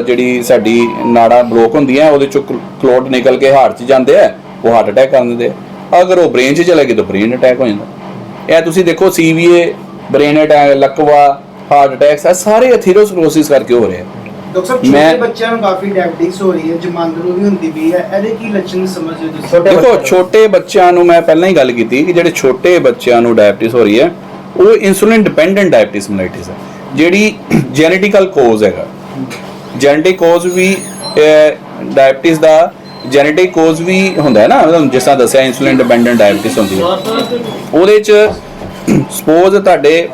ਜਿਹੜੀ ਸਾਡੀ ਨਾੜਾਂ ਬਲੋਕ ਹੁੰਦੀਆਂ ਉਹਦੇ ਚੋਂ ਕਲੋਟ ਨਿਕਲ ਕੇ ਹਾਰਟ 'ਚ ਜਾਂਦੇ ਆ ਉਹ ਹਾਰਟ ਅਟੈਕ ਕਰ ਦਿੰਦੇ ਆ। ਅਗਰ ਉਹ ਬ੍ਰੇਨ 'ਚ ਚਲੇ ਗਏ ਤਾਂ ਬ੍ਰੇਨ ਅਟੈਕ ਹੋ ਜਾਂਦਾ ਇਹ ਤੁਸੀਂ ਦੇਖੋ ਸੀਵੀਏ ਬ੍ਰੇਨ ਅਟੈਕ ਲਕਵਾ ਹਾਰਟ ਅਟੈਕਸ ਸਾਰੇ ਐਥੀਰੋਸਕਲੋਸਿਸ ਕਰਕੇ ਹੋ ਰਹੇ ਆ ਡਾਕਟਰ ਸਾਹਿਬ ਛੋਟੇ ਬੱਚਿਆਂ ਨੂੰ ਕਾਫੀ ਡਾਇਬੀਟਿਸ ਹੋ ਰਹੀ ਹੈ ਜਮਾਂਦ ਨੂੰ ਵੀ ਹੁੰਦੀ ਵੀ ਹੈ ਇਹਦੇ ਕੀ ਲੱਛਣ ਸਮਝਦੇ ਤੁਸੀਂ ਦੇਖੋ। ਛੋਟੇ ਬੱਚਿਆਂ ਨੂੰ ਮੈਂ ਪਹਿਲਾਂ ਹੀ ਗੱਲ ਕੀਤੀ ਕਿ ਜਿਹੜੇ ਛੋਟੇ ਬੱਚਿਆਂ ਨੂੰ ਡਾਇਬੀਟਿਸ ਹੋ ਰਹੀ ਹੈ ਉਹ ਇਨਸੂਲਿਨ ਡਿਪੈਂਡੈਂਟ ਡਾਇਬੀਟਿਸ ਮਲਾਈਟਿਸ ਹੈ ਜਿਹੜੀ ਜੈਨੇਟਿਕਲ ਕੋਜ਼ ਹੈਗਾ ਜੈਨੇਟਿਕ ਕੋਜ਼ ਵੀ ਡਾਇਬੀਟਿਸ ਦਾ ਜੈਨੇਟਿਕ ਕੋਜ਼ ਵੀ ਹੁੰਦਾ ਹੈ ਨਾ, ਤੁਹਾਨੂੰ ਜਿਸ ਤਰ੍ਹਾਂ ਦੱਸਿਆ ਇਨਸੂਲਿਨ ਡਿਪੈਂਡੈਂਟ ਡਾਇਬੀਟਿਸ ਹੁੰਦੀ ਹੈ। ਉਹਦੇ ਚ ਸਪੋਜ਼ ਤੁਹਾਡੇ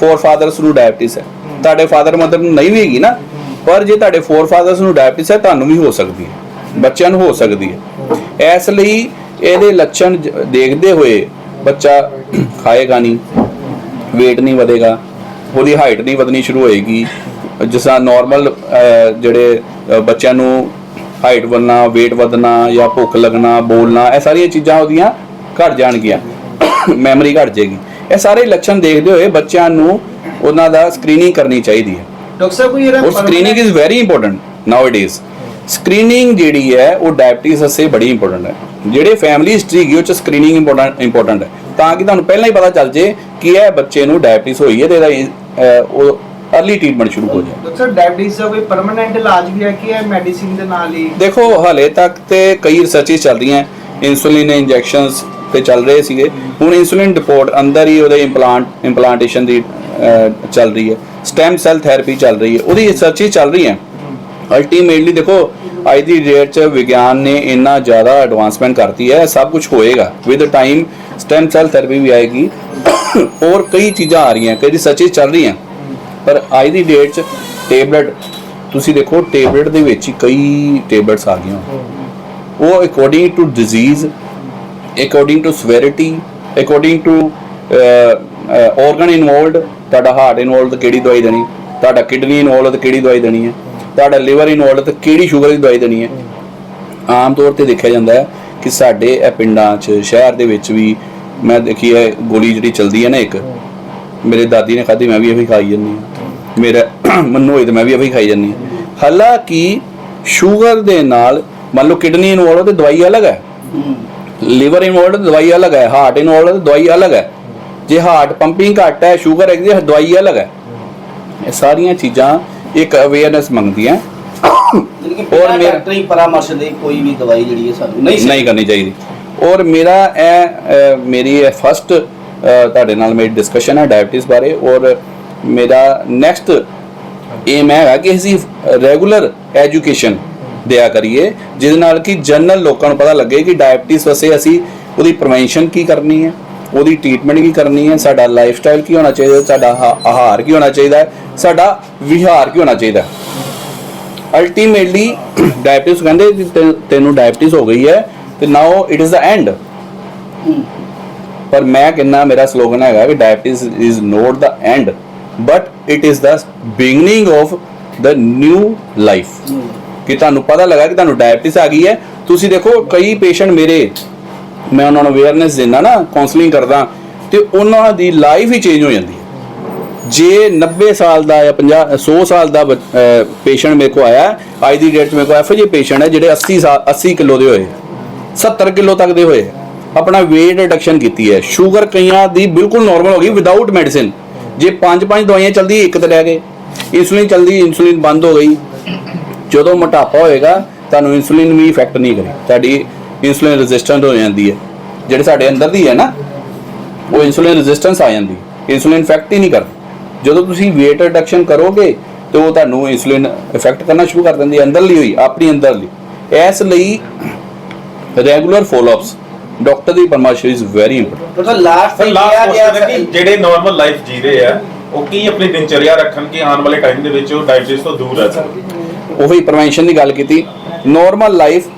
ਫੋਰਫਾਦਰਸ ਨੂੰ ਡਾਇਬੀਟਿਸ ਹੈ। ਤੁਹਾਡੇ ਫਾਦਰ ਮਦਰ ਨੂੰ ਨਹੀਂ ਵੀ ਹੈਗੀ ਨਾ, ਪਰ ਜੇ ਤੁਹਾਡੇ ਫੋਰਫਾਦਰਸ ਨੂੰ ਡਾਇਬੀਟਿਸ ਹੈ, ਤੁਹਾਨੂੰ ਵੀ ਹੋ ਸਕਦੀ ਹੈ। ਬੱਚਿਆਂ ਨੂੰ ਹੋ ਸਕਦੀ ਹੈ। ਇਸ ਲਈ ਇਹਦੇ ਲੱਛਣ ਦੇਖਦੇ ਹੋਏ ਬੱਚਾ ਖਾਏਗਾ ਨਹੀਂ, weight ਨਹੀਂ ਵਧੇਗਾ, ਉਹਦੀ ਹਾਈਟ ਨਹੀਂ ਵਧਣੀ ਸ਼ੁਰੂ ਹੋਏਗੀ ਜਿਸ ਤਰ੍ਹਾਂ ਨਾਰਮਲ ਜਿਹੜੇ ਬੱਚਿਆਂ ਨੂੰ ਹਾਈਟ ਵਧਣਾ weight ਵਧਣਾ ਜਾਂ ਭੁੱਖ ਲੱਗਣਾ ਬੋਲਣਾ ਇਹ ਸਾਰੀਆਂ ਚੀਜ਼ਾਂ ਉਹਦੀਆਂ ਘਟ ਜਾਣਗੀਆਂ। ਮੈਮਰੀ ਘਟ ਜਾਏਗੀ। ਇਹ ਸਾਰੇ ਲੱਛਣ ਦੇਖਦੇ ਹੋਏ ਬੱਚਿਆਂ ਨੂੰ ਉਹਨਾਂ ਦਾ ਸਕਰੀਨਿੰਗ ਕਰਨੀ ਚਾਹੀਦੀ ਹੈ। ਡਾਕਟਰ ਸਾਹਿਬ ਕੋਈ ਇਹਦਾ screening is very important is screening ਜਿਹੜੀ ਹੈ ਉਹ ਡਾਇਬੀਟਿਸ ਵਾਸਤੇ ਬੜੀ ਇੰਪੋਰਟੈਂਟ ਹੈ। ਜਿਹੜੇ ਫੈਮਿਲੀ ਹਿਸਟਰੀ ਉਹ ਚ ਸਕਰੀਨਿੰਗ ਇੰਪੋਰਟੈਂਟ ਇੰਪੋਰਟੈਂਟ ਹੈ। ਤਾਂ ਕਿ ਤੁਹਾਨੂੰ ਪਹਿਲਾਂ ਹੀ ਪਤਾ ਚੱਲ ਜੇ ਕਿ ਇਹ ਬੱਚੇ ਨੂੰ ਡਾਇਬੀਟਿਸ ਹੋਈ ਹੈ ਤੇ ਇਹਦਾ ਉਹ ਅਰਲੀ ਟ੍ਰੀਟਮੈਂਟ ਸ਼ੁਰੂ ਹੋ ਜਾਏ। ਡਾਕਟਰ ਸਾਹਿਬ ਡਾਇਬੀਟਿਸ ਦਾ ਕੋਈ ਪਰਮਨੈਂਟ ਇਲਾਜ ਵੀ ਹੈ ਕਿ ਇਹ ਮੈਡੀਸਿਨ ਦੇ ਨਾਲ ਹੀ? ਦੇਖੋ ਹਲੇ ਤੱਕ ਤੇ ਕਈ ਰਿਸਰਚਸ ਚੱਲ ਰਹੀਆਂ ਇਨਸੂਲਿਨ ਇੰਜੈਕਸ਼ਨਸ ਤੇ ਚੱਲ ਰਹੇ ਸੀਗੇ। ਹੁਣ ਇਨਸੂਲਿਨ ਡਿਪੋਰਟ ਅੰਦਰ ਹੀ ਉਹਦੇ ਇੰਪਲਾਂਟ ਇੰਪਲਾਂਟੇਸ਼ਨ ਦੀ ਚੱਲ ਰਹੀ ਹੈ। ਸਟੈਮ ਸੈਲ ਥੈਰੇਪੀ ਚੱਲ ਰਹੀ ਹੈ। ਉਹਦੀ ਰਿਸਰਚਸ ਚੱਲ ਰਹੀਆਂ ਅਲਟੀਮੇਟਲੀ ਦੇਖੋ ਅੱਜ ਦੀ ਡੇਟ 'ਚ ਵਿਗਿਆਨ ਨੇ ਇੰਨਾ ਜ਼ਿਆਦਾ ਐਡਵਾਂਸਮੈਂਟ ਕਰਤੀ ਹੈ। ਸਭ ਕੁਝ ਹੋਏਗਾ। With time stem cell therapy ਵੀ ਆਏਗੀ। ਔਰ ਕਈ ਚੀਜ਼ਾਂ ਆ ਰਹੀਆਂ। ਕਈ ਰਿਸਰਚਸ ਚੱਲ ਰਹੀਆਂ। ਪਰ ਅੱਜ ਦੀ ਡੇਟ 'ਚ ਟੇਬਲੇਟ ਤੁਸੀਂ ਦੇਖੋ ਟੇਬਲੇਟ ਦੇ ਵਿੱਚ ਹੀ ਕਈ ਟੇਬਲੇਟਸ ਆ ਗਈਆਂ। ਉਹ according to disease according to severity according to organ involved ਤੁਹਾਡਾ ਹਾਰਟ ਇਨਵੋਲਡ ਕਿਹੜੀ ਦਵਾਈ ਦੇਣੀ? ਤੁਹਾਡਾ ਕਿਡਨੀ ਇਨਵੋਲਡ ਕਿਹੜੀ ਦਵਾਈ ਦੇਣੀ ਹੈ? ਤੁਹਾਡਾ ਲਿਵਰ ਇਨਵੋਲਡ ਤਾਂ ਕਿਹੜੀ ਸ਼ੂਗਰ ਦੀ ਦਵਾਈ ਦੇਣੀ ਹੈ? ਆਮ ਤੌਰ ਤੇ ਦੇਖਿਆ ਜਾਂਦਾ ਹੈ ਕਿ ਸਾਡੇ ਇਹ ਪਿੰਡਾਂ 'ਚ, ਸ਼ਹਿਰ ਦੇ ਵਿੱਚ ਵੀ ਮੈਂ ਦੇਖੀ ਹੈ ਗੋਲੀ ਜਿਹੜੀ ਚਲਦੀ ਹੈ ਨਾ ਇੱਕ, ਮੇਰੇ ਦਾਦੀ ਨੇ ਖਾਧੀ, ਮੈਂ ਵੀ ਇਹੀ ਖਾਈ ਜਾਂਦੀ ਹਾਂ। ਮੇਰਾ ਮੰਨੂ ਹੋਈ ਤੇ ਮੈਂ ਵੀ ਇਹੀ ਖਾਈ ਜਾਂਦੀ ਹਾਲਾਂਕਿ ਸ਼ੂਗਰ ਦੇ ਨਾਲ ਮੰਨ ਲਓ ਕਿਡਨੀ ਇਨਵੋਲਡ ਤੇ ਦਵਾਈ ਅਲੱਗ ਹੈ। ਲਿਵਰ ਇਨਵੋਲਡ ਦਵਾਈ ਅਲੱਗ ਹੈ। ਹਾਰਟ ਇਨਵੋਲਡ ਦਵਾਈ ਅਲੱਗ ਹੈ। ਜੇ ਹਾਰਟ ਪੰਪਿੰਗ ਘੱਟ ਹੈ ਸ਼ੂਗਰ ਹੈ ਦਵਾਈ ਅਲੱਗ ਹੈ। ਇਹ ਸਾਰੀਆਂ ਚੀਜ਼ਾਂ ਇੱਕ ਅਵੇਅਰਨੈਸ ਮੰਗਦੀਆਂ। ਔਰ ਮੇਰਾ- ਡਾਕਟਰੀ ਪਰਾਮਰਸ਼ ਦੇ ਕੋਈ ਵੀ ਦਵਾਈ ਜਿਹੜੀ ਹੈ ਸਾਨੂੰ ਨਹੀਂ ਨਹੀਂ ਕਰਨੀ ਚਾਹੀਦੀ। ਔਰ ਮੇਰਾ ਇਹ ਮੇਰੀ ਇਹ ਫਸਟ ਤੁਹਾਡੇ ਨਾਲ ਮੇਰੀ ਡਿਸਕਸ਼ਨ ਹੈ ਡਾਇਬੀਟਿਸ ਬਾਰੇ। ਔਰ ਮੇਰਾ ਨੈਕਸਟ ਏਮ ਹੈਗਾ ਕਿ ਅਸੀਂ ਰੈਗੂਲਰ ਐਜੂਕੇਸ਼ਨ ਦਿਆ ਕਰੀਏ, ਜਿਹਦੇ ਨਾਲ ਕਿ ਜਨਰਲ ਲੋਕਾਂ ਨੂੰ ਪਤਾ ਲੱਗੇ ਕਿ ਡਾਇਬੀਟਿਸ ਵਾਸਤੇ ਅਸੀਂ ਉਹਦੀ ਪ੍ਰੀਵੈਂਸ਼ਨ ਕੀ ਕਰਨੀ ਹੈ, ਉਹਦੀ ਟ੍ਰੀਟਮੈਂਟ ਕੀ ਕਰਨੀ ਹੈ, ਸਾਡਾ ਲਾਈਫ ਸਟਾਈਲ ਕੀ ਹੋਣਾ ਚਾਹੀਦਾ, ਸਾਡਾ ਆਹਾਰ ਕੀ ਹੋਣਾ ਚਾਹੀਦਾ, ਸਾਡਾ ਵਿਹਾਰ ਕੀ ਹੋਣਾ ਚਾਹੀਦਾ। ਅਲਟੀਮੇਟਲੀ ਡਾਇਬੀਟਿਸ ਕਹਿੰਦੇ ਤੈਨੂੰ ਡਾਇਬੀਟਿਸ ਹੋ ਗਈ ਹੈ, ਤੇ now it is the end ਪਰ ਮੈਂ ਕਹਿੰਨਾ ਮੇਰਾ ਸਲੋਗਨ ਹੈਗਾ ਕਿ diabetes is not the end but it is the beginning of the new life ਕਿ ਤੁਹਾਨੂੰ ਪਤਾ ਲੱਗਾ ਕਿ ਤੁਹਾਨੂੰ ਡਾਇਬੀਟਿਸ ਆ ਗਈ ਹੈ। ਤੁਸੀਂ ਦੇਖੋ ਕਈ ਪੇਸ਼ੈਂਟ ਮੇਰੇ ਮੈਂ ਉਹਨਾਂ ਨੂੰ ਅਵੇਅਰਨੈਸ ਦਿੰਦਾ ਨਾ ਕਾਉਂਸਲਿੰਗ ਕਰਦਾ ਤੇ ਉਹਨਾਂ ਦੀ ਲਾਈਫ ਹੀ ਚੇਂਜ ਹੋ ਜਾਂਦੀ ਹੈ। ਜੇ 90 ਸਾਲ ਦਾ ਜਾਂ 50 100 ਸਾਲ ਦਾ ਪੇਸ਼ੈਂਟ ਮੇਰੇ ਕੋ ਆਇਆ ਅੱਜ ਦੀ ਡੇਟ 'ਚ ਮੇਰੇ ਕੋ ਐਫ ਜੀ ਪੇਸ਼ੈਂਟ ਹੈ ਜਿਹੜੇ 80 ਸਾਲ 80 ਕਿਲੋ ਦੇ ਹੋਏ 70 ਕਿਲੋ ਤੱਕ ਦੇ ਹੋਏ ਆਪਣਾ weight ਰਿਡਕਸ਼ਨ ਕੀਤੀ ਹੈ। ਸ਼ੂਗਰ ਕਈਆਂ ਦੀ ਬਿਲਕੁਲ ਨਾਰਮਲ ਹੋ ਗਈ ਵਿਦਆਊਟ ਮੈਡੀਸਿਨ ਜੇ ਪੰਜ ਪੰਜ ਦਵਾਈਆਂ ਚੱਲਦੀ ਇੱਕ ਤੇ ਰਹਿ ਗਏ। ਇਨਸੂਲਿਨ ਚੱਲਦੀ ਇਨਸੂਲਿਨ ਬੰਦ ਹੋ ਗਈ। ਜਦੋਂ ਮੋਟਾਪਾ ਹੋਏਗਾ, ਤੁਹਾਨੂੰ ਇਨਸੂਲਿਨ ਵੀ ਇਫੈਕਟ ਨਹੀਂ ਕਰੇ। ਤੁਹਾਡੀ ਇਨਸੂਲਿਨ ਰੈਜ਼ਿਸਟੈਂਟ ਹੋ ਜਾਂਦੀ ਹੈ। ਜਿਹੜੇ ਸਾਡੇ ਅੰਦਰ ਦੀ ਹੈ ਨਾ, ਉਹ ਇਨਸੂਲਿਨ ਰੈਜ਼ਿਸਟੈਂਸ ਆ ਜਾਂਦੀ ਇਨਸੂਲਿਨ ਇਫੈਕਟ ਹੀ ਨਹੀਂ ਕਰਦੀ। ਜਦੋਂ ਤੁਸੀਂ weight ਰਿਡਕਸ਼ਨ ਕਰੋਗੇ, ਤੇ ਉਹ ਤੁਹਾਨੂੰ ਇਨਸੂਲਿਨ ਇਫੈਕਟ ਕਰਨਾ ਸ਼ੁਰੂ ਕਰ ਦਿੰਦੀ ਹੈ। ਅੰਦਰਲੀ ਹੋਈ, ਆਪਣੀ ਅੰਦਰਲੀ। ਇਸ ਲਈ ਰੈਗੂਲਰ ਫੋਲੋਅਪਸ ਡਾਕਟਰ ਦੀ ਪਰਮਿਸ਼ ਇਜ਼ ਵੈਰੀ ਇੰਪੋਰਟੈਂਟ ਮਤਲਬ ਲਾਸਟ ਸਰ ਲਾਸਟ ਕੁਐਸਚਨ ਕਿ ਜਿਹੜੇ ਨਾਰਮਲ ਲਾਈਫ ਜੀ ਰਹੇ ਆ ਉਹ ਕੀ ਆਪਣੀ ਦਿਨਚਰਿਆ ਰੱਖਣ ਕਿ ਆਉਣ ਵਾਲੇ ਟਾਈਮ ਦੇ ਵਿੱਚ ਉਹ ਡਾਇਬਟੀਜ਼ ਤੋਂ ਦੂਰ ਰਹਿ ਸਕਣ? ਉਹੀ ਪ੍ਰੀਵੈਂਸ਼ਨ ਦੀ ਗੱਲ ਕੀਤੀ। ਨਾਰਮਲ ਲਾਈਫ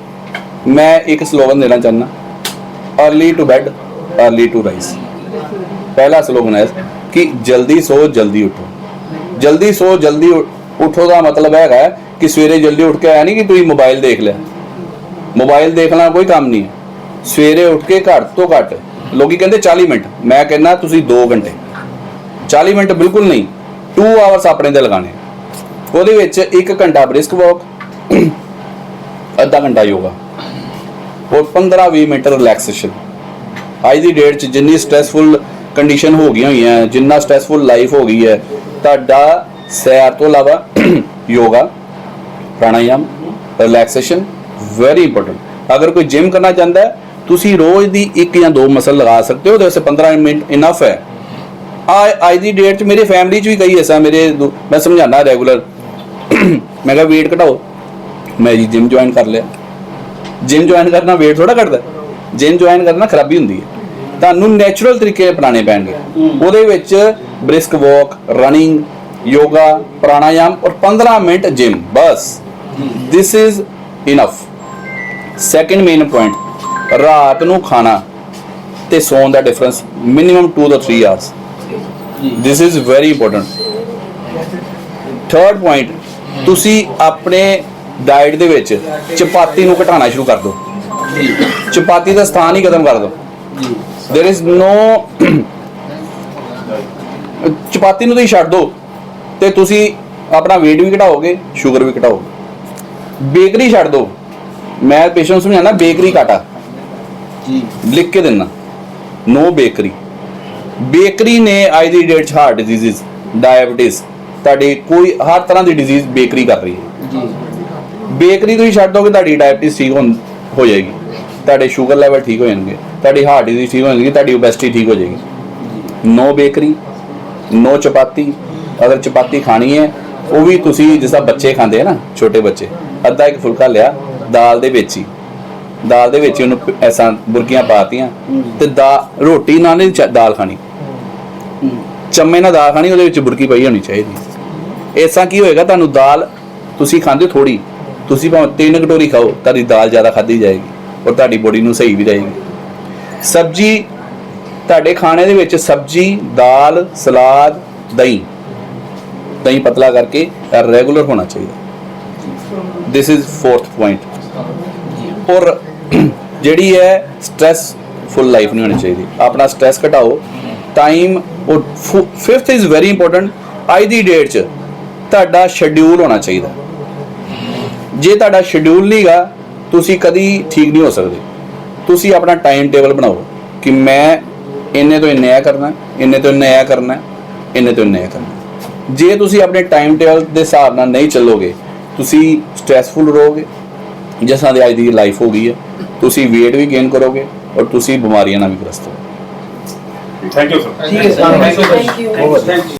ਮੈਂ ਇੱਕ ਸਲੋਗਨ ਦੇਣਾ ਚਾਹੁੰਦਾ। Early to bed early to rise ਪਹਿਲਾ ਸਲੋਗਨ ਹੈ ਕਿ ਜਲਦੀ ਸੋ ਜਲਦੀ ਉੱਠੋ। ਜਲਦੀ ਸੋ ਜਲਦੀ ਉੱਠੋ ਦਾ ਮਤਲਬ ਹੈਗਾ ਕਿ ਸਵੇਰੇ ਜਲਦੀ ਉੱਠ ਕੇ ਆਇਆ ਨਹੀਂ ਕਿ ਤੁਸੀਂ ਮੋਬਾਈਲ ਦੇਖ ਲਿਆ। ਮੋਬਾਈਲ ਦੇਖਣਾ ਕੋਈ ਕੰਮ ਨਹੀਂ ਹੈ। ਸਵੇਰੇ ਉੱਠ ਕੇ ਘੱਟ ਤੋਂ ਘੱਟ, ਲੋਕੀ ਕਹਿੰਦੇ 40 ਮਿੰਟ। ਮੈਂ ਕਹਿੰਦਾ ਤੁਸੀਂ 2 ਘੰਟੇ। 40 ਮਿੰਟ ਬਿਲਕੁਲ ਨਹੀਂ 2 ਆਵਰਸ ਆਪਣੇ ਤੇ ਲਗਾਣੇ ਉਹਦੇ ਵਿੱਚ 1 ਘੰਟਾ ਬ੍ਰਿਸਕ ਵਾਕ ਅੱਧਾ ਘੰਟਾ ਯੋਗਾ ਔਰ 15-20 ਮਿੰਟ ਰਿਲੈਕਸੇਸ਼ਨ ਅੱਜ ਦੀ ਡੇਟ 'ਚ ਜਿੰਨੀ ਸਟ੍ਰੈਸਫੁਲ ਕੰਡੀਸ਼ਨ ਹੋ ਗਈਆਂ ਹੋਈਆਂ, ਜਿੰਨਾ ਸਟ੍ਰੈਸਫੁਲ ਲਾਈਫ ਹੋ ਗਈ ਹੈ, ਤੁਹਾਡਾ ਸੈਰ ਤੋਂ ਇਲਾਵਾ yoga pranayama relaxation very important ਅਗਰ ਕੋਈ ਜਿਮ ਕਰਨਾ ਚਾਹੁੰਦਾ ਹੈ ਤੁਸੀਂ ਰੋਜ਼ ਦੀ ਇੱਕ ਜਾਂ ਦੋ ਮਸਲ ਲਗਾ ਸਕਦੇ ਹੋ ਉਹਦੇ ਵਾਸਤੇ 15 ਮਿੰਟ ਇਨਫ ਹੈ। ਆ ਅੱਜ ਦੀ ਡੇਟ 'ਚ ਮੇਰੇ ਫੈਮਿਲੀ 'ਚ ਵੀ ਕਈ ਐਸਾ ਮੇਰੇ ਮੈਂ ਸਮਝਾਣਾ ਰੈਗੂਲਰ ਮੈਂ ਕਿਹਾ weight ਘਟਾਓ। ਮੈਂ ਜੀ ਜਿਮ ਜੁਆਇਨ ਕਰ ਲਿਆ। ਜਿਮ ਜੁਆਇਨ ਕਰਨਾ weight ਥੋੜਾ ਘਟਦਾ। ਜਿਮ ਜੁਆਇਨ ਕਰਨਾ ਖਰਾਬੀ ਹੁੰਦੀ ਹੈ। ਤੁਹਾਨੂੰ ਨੈਚੁਰਲ ਤਰੀਕੇ ਅਪਣਾਣੇ ਪੈਣਗੇ। ਉਹਦੇ ਵਿੱਚ brisk walk running yoga pranayama ਔਰ 15 ਮਿੰਟ ਜਿਮ ਬਸ। this is enough second main point ਰਾਤ ਨੂੰ ਖਾਣਾ ਤੇ ਸੌਣ ਦਾ ਡਿਫਰੈਂਸ ਮਿਨੀਮਮ 2 ਤੋਂ 3 hours this is very important third point ਤੁਸੀਂ ਆਪਣੇ ਡਾਈਟ ਦੇ ਵਿੱਚ ਚਪਾਤੀ ਨੂੰ ਘਟਾਉਣਾ ਸ਼ੁਰੂ ਕਰ ਦਿਓ। ਚਪਾਤੀ ਦਾ ਸਥਾਨ ਹੀ ਖਤਮ ਕਰ ਦਿਓ। ਜੀ। There is no ਚਪਾਤੀ ਨੂੰ ਤੁਸੀਂ ਛੱਡ ਦਿਓ ਤੇ ਤੁਸੀਂ ਆਪਣਾ weight ਵੀ ਘਟਾਓਗੇ ਸ਼ੂਗਰ ਵੀ ਘਟਾਓਗੇ। ਬੇਕਰੀ ਛੱਡ ਦਿਓ। ਮੈਂ ਪੇਸ਼ੈਂਟ ਸਮਝਾਣਾ ਬੇਕਰੀ ਕਾਟਾ ਜੀ ਲਿਖ ਕੇ ਦੇਣਾ ਨੋ ਬੇਕਰੀ। ਬੇਕਰੀ ਨੇ ਅੱਜ ਦੀ ਡੇਟ 'ਚ ਹਾਰਟ ਡਿਜ਼ੀਜ਼ ਡਾਇਬੀਟਿਸ ਤੁਹਾਡੀ ਕੋਈ ਹਰ ਤਰ੍ਹਾਂ ਦੀ ਡਿਜ਼ੀਜ਼ ਬੇਕਰੀ ਕਰ ਰਹੀ ਹੈ। ਜੀ। ਬੇਕਰੀ ਤੁਸੀਂ ਛੱਡ ਦੋਗੇ ਤੁਹਾਡੀ ਡਾਇਬੀਟਿਸ ਠੀਕ ਹੋਣ- ਹੋ ਜਾਏਗੀ। ਤੁਹਾਡੇ ਸ਼ੂਗਰ ਲੈਵਲ ਠੀਕ ਹੋ ਜਾਣਗੇ ਤੁਹਾਡੀ ਹਾਰਟ ਡਿਜ਼ੀਜ਼ ਠੀਕ ਹੋ ਜਾਣਗੀ ਤੁਹਾਡੀ ਓਬੈਸਿਟੀ ਠੀਕ ਹੋ ਜਾਏਗੀ। ਨੋ ਬੇਕਰੀ ਨੋ ਚਪਾਤੀ ਅਗਰ ਚਪਾਤੀ ਖਾਣੀ ਹੈ ਉਹ ਵੀ ਤੁਸੀਂ ਜਿਸ ਤਰ੍ਹਾਂ ਬੱਚੇ ਖਾਂਦੇ ਆ ਨਾ ਛੋਟੇ ਬੱਚੇ ਅੱਧਾ ਇੱਕ ਫੁਲਕਾ ਲਿਆ ਦਾਲ ਦੇ ਵਿੱਚ ਹੀ। ਦਾਲ ਦੇ ਵਿੱਚ ਉਹਨੂੰ ਐਸਾਂ ਬੁਰਕੀਆਂ ਪਾਤੀਆਂ ਤੇ ਦਾ ਰੋਟੀ ਨਾਲ ਨਹੀਂ ਦਾਲ ਖਾਣੀ। ਚਮੇ ਨਾਲ ਦਾਲ ਖਾਣੀ ਉਹਦੇ ਵਿੱਚ ਬੁਰਕੀ ਪਈ ਹੋਣੀ ਚਾਹੀਦੀ। ਐਸਾ ਕੀ ਹੋਏਗਾ ਤੁਹਾਨੂੰ ਦਾਲ ਤੁਸੀਂ ਖਾਂਦੇ ਥੋੜੀ ਤੁਸੀਂ ਭਾਵੇਂ ਤਿੰਨ ਕਟੋਰੀ ਖਾਓ ਤੁਹਾਡੀ ਦਾਲ ਜ਼ਿਆਦਾ ਖਾਧੀ ਜਾਏਗੀ ਔਰ ਤੁਹਾਡੀ ਬੋਡੀ ਨੂੰ ਸਹੀ ਵੀ ਰਹੇਗੀ। ਸਬਜੀ ਤੁਹਾਡੇ ਖਾਣੇ ਦੇ ਵਿੱਚ ਸਬਜੀ ਦਾਲ ਸਲਾਦ ਦਹੀਂ। ਦਹੀਂ ਪਤਲਾ ਕਰਕੇ ਰੈਗੂਲਰ ਹੋਣਾ ਚਾਹੀਦਾ। ਦਿਸ ਇਜ਼ ਫੋਰਥ ਪੁਆਇੰਟ ਔਰ ਜਿਹੜੀ ਹੈ ਸਟ੍ਰੈਸਫੁਲ ਲਾਈਫ ਨਹੀਂ ਹੋਣੀ ਚਾਹੀਦੀ। ਆਪਣਾ ਸਟ੍ਰੈਸ ਘਟਾਓ। ਟਾਈਮ ਔਰ ਫਿਫਥ ਇਜ਼ ਵੈਰੀ ਇੰਪੋਰਟੈਂਟ ਅੱਜ ਦੀ ਡੇਟ 'ਚ ਤੁਹਾਡਾ ਸ਼ਡਿਊਲ ਹੋਣਾ ਚਾਹੀਦਾ। ਜੇ ਤੁਹਾਡਾ ਸ਼ਡਿਊਲ ਨਹੀਂਗਾ ਤੁਸੀਂ ਕਦੀ ਠੀਕ ਨਹੀਂ ਹੋ ਸਕਦੇ। ਤੁਸੀਂ ਆਪਣਾ ਟਾਈਮ ਟੇਬਲ ਬਣਾਓ ਕਿ ਮੈਂ ਇੰਨੇ ਤੋਂ ਇੰਨੇ ਆ ਕਰਨਾ, ਇੰਨੇ ਤੋਂ ਇੰਨੇ ਆ ਕਰਨਾ, ਇੰਨੇ ਤੋਂ ਇੰਨੇ ਆ ਕਰਨਾ। ਜੇ ਤੁਸੀਂ ਆਪਣੇ ਟਾਈਮ ਟੇਬਲ ਦੇ ਹਿਸਾਬ ਨਾਲ ਨਹੀਂ ਚੱਲੋਗੇ, ਤੁਸੀਂ ਸਟ੍ਰੈਸਫੁਲ ਰਹੋਗੇ। ਜਿਸ ਤਰ੍ਹਾਂ ਦੀ ਅੱਜ ਦੀ ਲਾਈਫ ਹੋ ਗਈ ਹੈ। ਤੁਸੀਂ weight ਵੀ ਗੇਨ ਕਰੋਗੇ ਔਰ ਤੁਸੀਂ ਬਿਮਾਰੀਆਂ ਨਾਲ ਵੀ ਗ੍ਰਸਤ ਹੋਗੇ ਥੈਂਕ ਯੂ ਸਰ ਠੀਕ ਹੈ ਸਰ ਬਹੁਤ ਵਧੀਆ